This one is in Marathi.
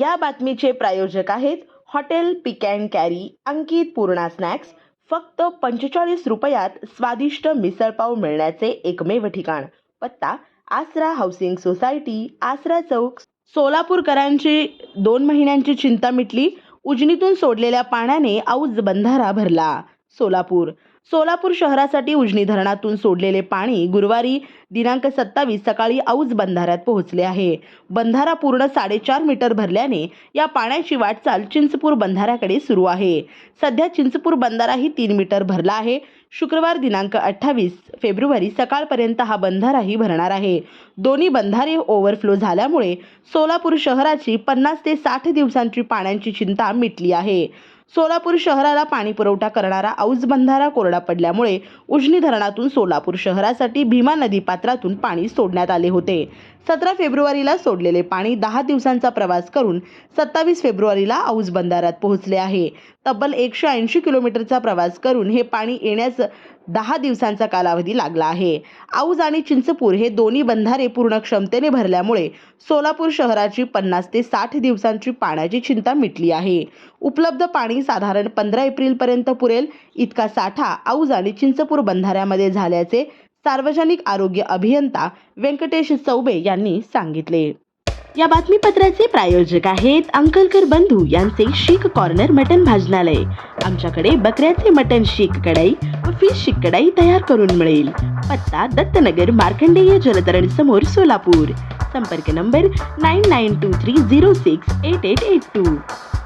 या बातमीचे प्रायोजक आहेत hotel pick and carry Ankit Purna snacks. फक्त पंचेचाळीस रुपयात स्वादिष्ट मिसळपाव मिळण्याचे एकमेव ठिकाण. पत्ता आसरा हाऊसिंग सोसायटी आसरा चौक. सोलापूरकरांची दोन महिन्यांची चिंता मिटली. उजनीतून सोडलेल्या पाण्याने औज बंधारा भरला. सोलापूर सोलापूर शहरासाठी उजनी धरणातून सोडलेले पाणी गुरुवारी दिनांक सत्तावीस सकाळी औज बंधाऱ्यात पोहोचले आहे. बंधारा पूर्ण साडेचार मीटर भरल्याने या पाण्याची वाटचाल चिंचपूर बंधाऱ्याकडे सुरू आहे. सध्या चिंचपूर बंधाराही तीन मीटर भरला आहे. शुक्रवार दिनांक अठ्ठावीस फेब्रुवारी सकाळपर्यंत हा बंधाराही भरणार आहे. दोन्ही बंधारे ओव्हरफ्लो झाल्यामुळे सोलापूर शहराची पन्नास ते साठ दिवसांची पाण्याची चिंता मिटली आहे. सोलापूर शहराला पाणी पुरवठा करणारा औज बंधारा कोरडा पडल्यामुळे उजनी धरणातून सोलापूर शहरासाठी भीमा नदी पात्रातून पाणी सोडण्यात आले होते. सतरा फेब्रुवारीला सोडलेले पाणी दहा दिवसांचा प्रवास करून सत्तावीस फेब्रुवारीला औज बंधारात पोहोचले आहे. तब्बल एकशे ऐंशी किलोमीटरचा प्रवास करून हे पाणी येण्यास दहा दिवसांचा कालावधी लागला आहे. औज आणि चिंचपूर हे दोन्ही बंधारे पूर्ण क्षमतेने भरल्यामुळे सोलापूर शहराची पन्नास ते साठ दिवसांची पाण्याची चिंता मिटली आहे. उपलब्ध पाणी साधारण पंधरा एप्रिलपर्यंत पुरेल इतका साठा औज आणि चिंचपूर बंधाऱ्यामध्ये झाल्याचे सार्वजनिक आरोग्य अभियंता व्यंकटेश चौबे यांनी सांगितले. या बातमीपत्राचे प्रायोजक आहेत अंकलकर बंधू यांचे शीख कॉर्नर मटन भाजनालय. आमच्याकडे बकऱ्याचे मटन शीख कढाई व फिश शीख कढाई तयार करून मिळेल. पत्ता दत्तनगर मार्कंडेय जलतरण समोर सोलापूर. संपर्क number nine nine two three zero six eight eight eight two